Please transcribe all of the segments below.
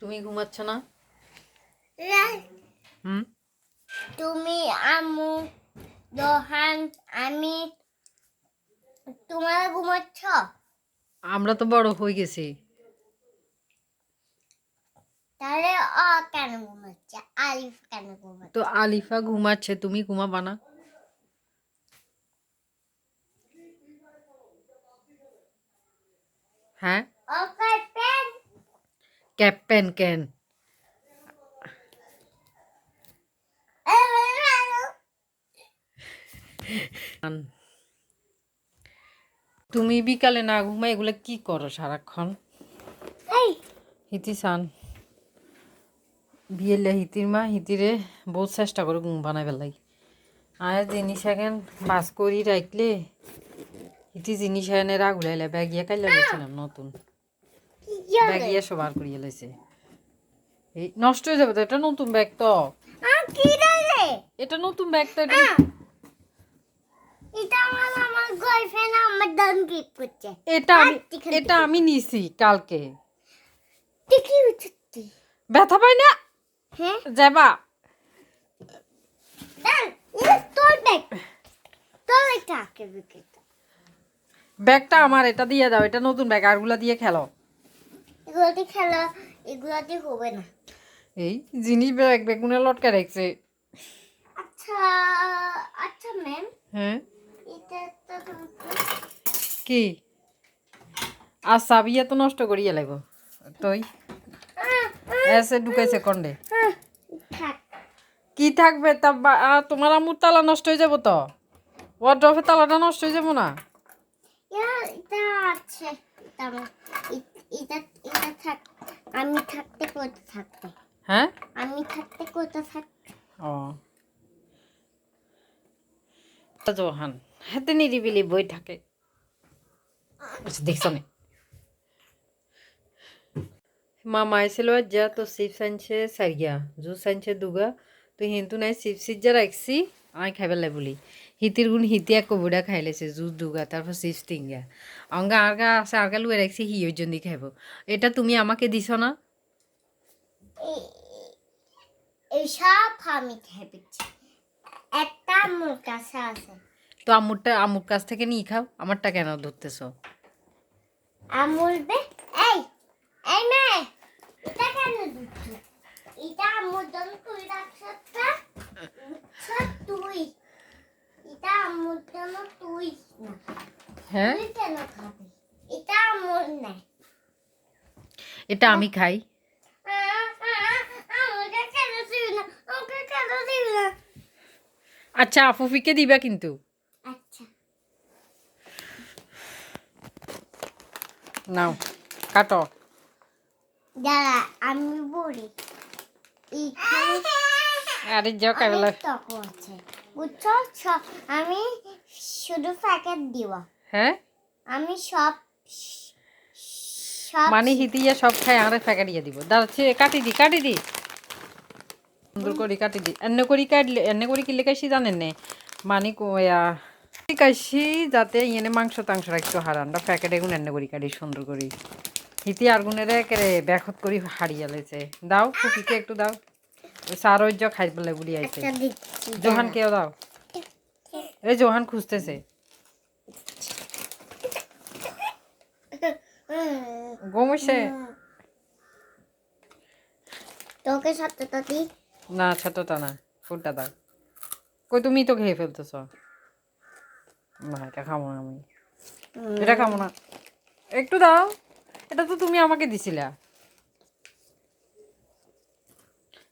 তুমি ঘুমাচ্ছ না? হুম? তুমি আমু দোহান আমি তোমরা ঘুমাচ্ছ? আমরা তো বড় হয়ে গেছি। তাহলে অ কেন ঘুমাচ্ছে? আলিফ কেন ঘুমাচ্ছে? তো আলিফা ঘুমাচ্ছে তুমি ঘুমাবা না। হ্যাঁ? ক্যাপ্টেন কেন তুমি বিকালে না ঘুমাই এগুলো কি করো সারাক্ষণ? হিতি সান। বিয়েলে হিতির মা হিতিরে বহুত চেষ্টা করে ঘুম বানাই পেলাই আর জিনিস এখন বাস করি রাখলে হিতি জিনিস এনে রাগুলাইলে ব্যাগিয়া কাইলে লাইছিলাম নতুন। ব্যাগিয়া সবার করিয়ে লাইছে। এই নষ্ট হয়ে যাবে তো এটা নতুন ব্যাগ তো। এটা নতুন ব্যাগ তো এটা এটা আমার আমার গার্লফ্রেন্ড আমার দান গিফট করছে। এটা আমি এটা আমি নিছি কালকে। তুই কি ব্যথা পাই না? হ্যাঁ? যাবা তোর ব্যাগ তোর এটা ব্যাগটা আমার এটা দিয়ে দাও এটা নতুন ব্যাগ আরগুলা দিয়ে খেলো। এগুলোতে খেলা এগুলোতে হবে না। এই জিনিস ব্যাগ বেগুনে লটকা রাখছে। আচ্ছা আচ্ছা ম্যাম হ্যাঁ। এটা তো কি? আর সাবিয়া তো নষ্ট করিয়ে লাগবো। তুই? এসে ঢুকাইছে কন্ডে। কি থাকবে? তা তোমার আমুর তালা নষ্ট হয়ে যাব তো। ওয়ার্ড্রফের তালাটা নষ্ট হয়ে যাব না। এটা এটা থাক আমি থাকতে কোথা থাকতে? হ্যাঁ? আমি থাকতে কোথা থাকতে ও। জোহান হাতে নিরিবিলি বই থাকে। আচ্ছা, দেখছ নে মামা আইছিল যা তো সিপ সাইনছে সারিয়া জু সাইনছে দুগা। তো হিন্তু নাই সিপ সিজা রাখছি আমি খাইবার লাই বলি। হিতির গুণ হিতি এক কবুড়া খাই লাইছে জুস দুগা তারপর চিপস টিঙ্গা অঙ্গা আরগা আছে আরগা লুয়ে রাখছি হি ওই জন্য খাইব। এটা তুমি আমাকে দিছ না? সব আমি একটা কাছে আছে। তো আমুরটা আমুর কাছ থেকে নিয়ে খাও? আমারটা কেন ধরতেছ বে এই এই মেয়ে এটা কেন এটা জন্য তুই রাখছ তুই এটা আমুর জন্য তুই না। হ্যাঁ? তুই কেন খাবি? এটা আমুল না। এটা আমি খাই। আচ্ছা আফুফিকে দিবা কিন্তু। আচ্ছা। নাও কাটো। দাঁড়া আমি বলি। আরে যাও কাবেলা আছে। বুঝছ আমি শুধু প্যাকেট দিব। হ্যাঁ? আমি সব সব মানে হিতিয়া সব খাই আরে ফেকারিয়ে দিব। দাঁড়াচ্ছে কাটি দি কাটি দি। সুন্দর করে কাটি দি। এনে করি কাটলে এনে করি কিলে কাশি জানেন নে? মানে কয়া কাশি যাতে ইয়েনে মাংস টাংস রাখতো হারানটা প্যাকেটে গুণ এনে করি কাটি সুন্দর করি। হিতি আর গুণের একেরে ব্যাখত করি হারিয়ে লেছে। দাও কুকিকে একটু দাও। খাই বলে বুড়ি আইছে জোহান কেউ দাও? এই জোহান খুঁজতেছে। তোকে দি। না ছোটটা না ফুলটা দাও। কই তুমি তো খেয়ে ফেলতেছ। না এটা খাব না আমি। এটা খাব না। একটু দাও। এটা তো তুমি আমাকে দিছিলা।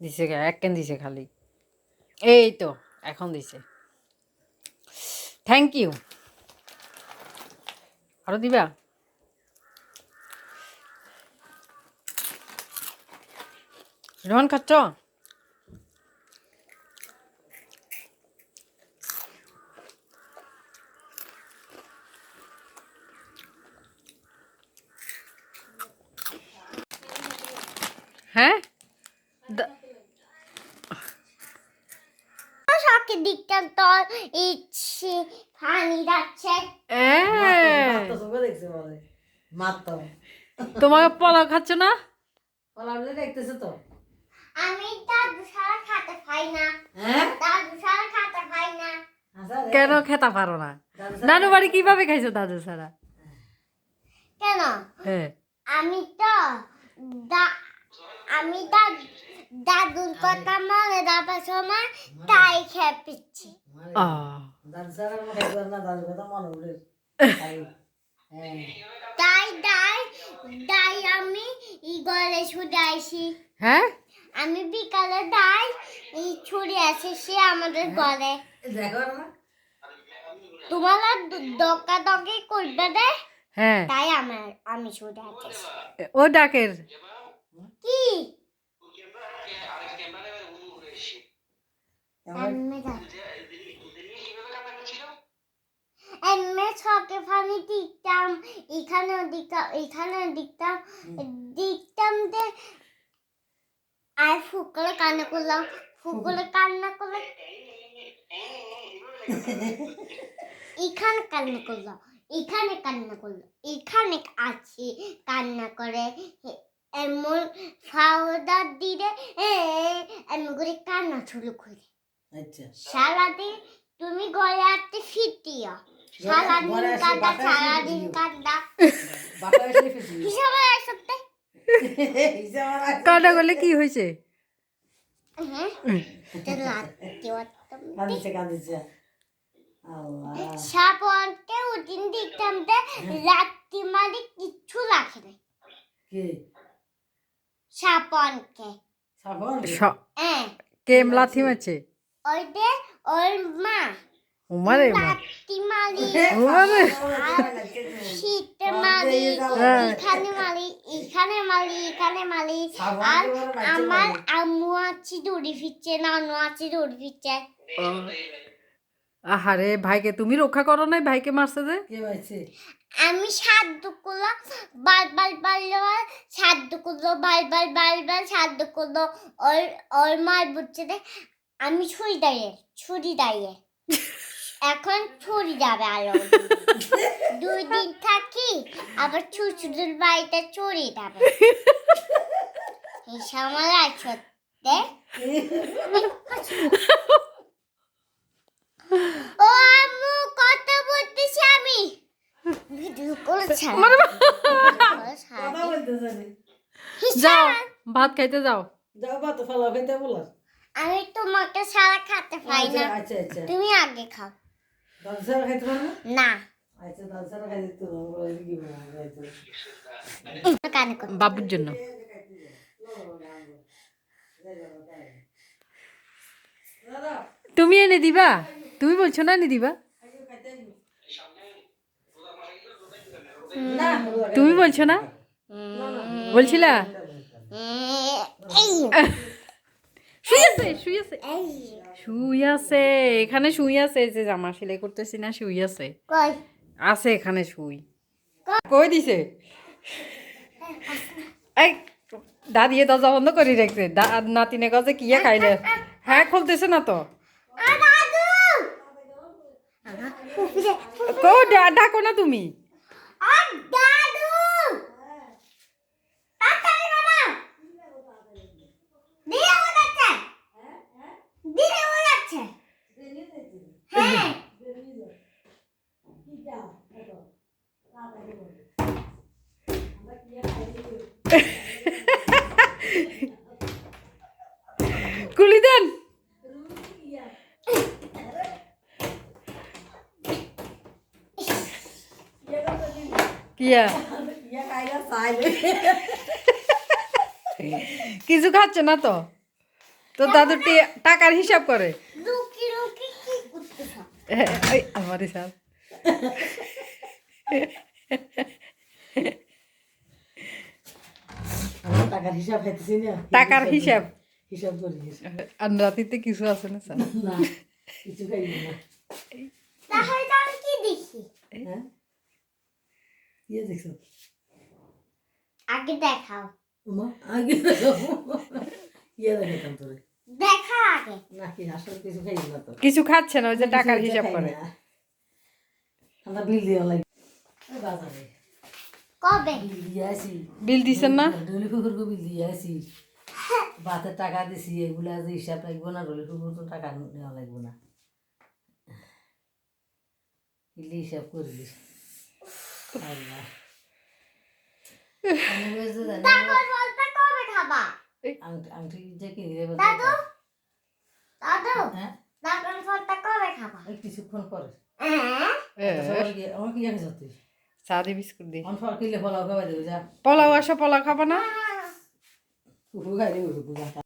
দিছে কে এক কেন দিছে খালি। এই তো, এখন দিছে। থ্যাংক ইউ আরও দিবা? রোহন, খাচ্ছ? হ্যাঁ? দেখছে বলে। তোমাকে পোলাও খাচ্ছ না? কলাবলে দেখতেছো তো। আমি দাদু সারা খাতে পাই না। হ্যাঁ? দাদু সারা খাতে পাই না। আচ্ছা কেন খেতে পারো না? নানু বাড়ি কীভাবে খাইছো দাদু ছাড়া? কেন? হ্যাঁ। আমি তো আমি দাদুর কথা মনে রাখার সময় তাই খেয়ে পিচ্ছি। দাদু খাইবার না দাদু কথা মনে উঠে তাই হ্যাঁ তাই তাই আমি ই গলে ছুটে আসি। হ্যাঁ? আমি বিকালে তাই এই ছুটে আসি সে আমাদের ঘরে তোমার দকা দকি করবে দে। হ্যাঁ। তাই আমার আমি ছুটে আসি। ও ডাকের। কি? এমনি ছকে ফানি দিকতাম এখানে দিকতাম এখানে দিকতাম দিকতাম দে। আর ফুকলে কান্না করলাম ফুকলে কান্না করলে এখানে কান্না করল এখানে কান্না করল এখানে আছে কান্না করে। এমন ফাওদার দিলে এমন করে কান্না শুরু করে। আচ্ছা। সারাদিন তুমি ঘরে আসতে ফিরতিও কাটা করলে কি হয়েছে? হ্যাঁ? সাপনকে উদিন তে রাত্রি মালি কিচ্ছু রাখে কি? সাপনকে সাফন স- হ্যাঁ। কেম লাথি মারছে? ওই যে ওর মা। উমারে উমারে। শীতে মালি। এখানে মালি এখানে মালি এখানে মালি সাবান আর আমার আম্মু আছে দৌড়ি ফিরছে নানু আছে দৌড়ি ফিরছে। আহারে ভাইকে তুমি রক্ষা করো নাই ভাইকে মারছে যে? আমি সাধ্য করলাম বার বার বারবার সাধ্য করল বার বার বারবার সাধ্য করল ওর ওর মার বুঝছে আমি ছুরি দাঁড়িয়ে ছুরি দাঁড়িয়ে এখন ছুরি যাবে আলো। দুই দিন থাকি আবার ছুচুদের বাড়িতে চুরি যাবে। এই সময় আছে ও আম্মু কথা বলতেছি আমি। ভিডিও যাও ভাত খাইতে যাও। খাইতে আমি তোমাকে সারা খেতে পাই না। আচ্ছা আচ্ছা। তুমি আগে খাও দাদু স্যার খাইতে পারো না? আচ্ছা বাবুর জন্য। তুমি এনে দিবা? তুমি বলছো না এনে দিবা? তুমি বলছো না? বলছিলা? শুই আছে শুই আছে এখানে শুই আছে যে জামা সেলাই করতেছি না শুই আছে আছে এখানে শুই। কই দিছে? এই দাদিয়ে দরজা বন্ধ করে রাখছে। দা- নাতিনে কাছে কি খাইলে? হ্যাঁ খুলতেছে না তো। ডাকো না তুমি আ দাদু তাড়াতাড়ি বাবা দিয়ে ওড়াচ্ছে দিয়ে ওড়াচ্ছে হ্যাঁ কুলি দেন কিছু খাচ্ছে না তো? তো দাদু টাকার হিসাব করে। এই আমার টাকার হিসাব খাইতেছি না টাকার হিসাব হিসাব করি আর রাতিতে কিছু আছে না স্যার না কিছু খাই না তাহলে আমি কি দেখি হ্যাঁ ইয়ে দেখছ আগে দেখাও আগে ইয়ে দেখাতাম তোরে কিছু খাচ্ছে না ওই যে টাকার হিসাব করে। বিল বিল দিছেন না? ডলি কুকুরকে বিল দিয়ে আসি। বাতের টাকা দিছি এগুলা যে হিসাব লাগবো না ডলি কুকুর তো টাকা নেওয়া লাগবো না। এগুলি হিসাব করে দিস। আল্লাহ। খাবা আংটি যে কিনে দেবো। দাদু দাদু হ্যাঁ? তারপর ফলটা কবে খাবা? এই কিছুক্ষণ পরে। হ্যাঁ? চা দি বিস্কুট দি। দেবো যা। পোলাও আসো পোলাও খাবা না?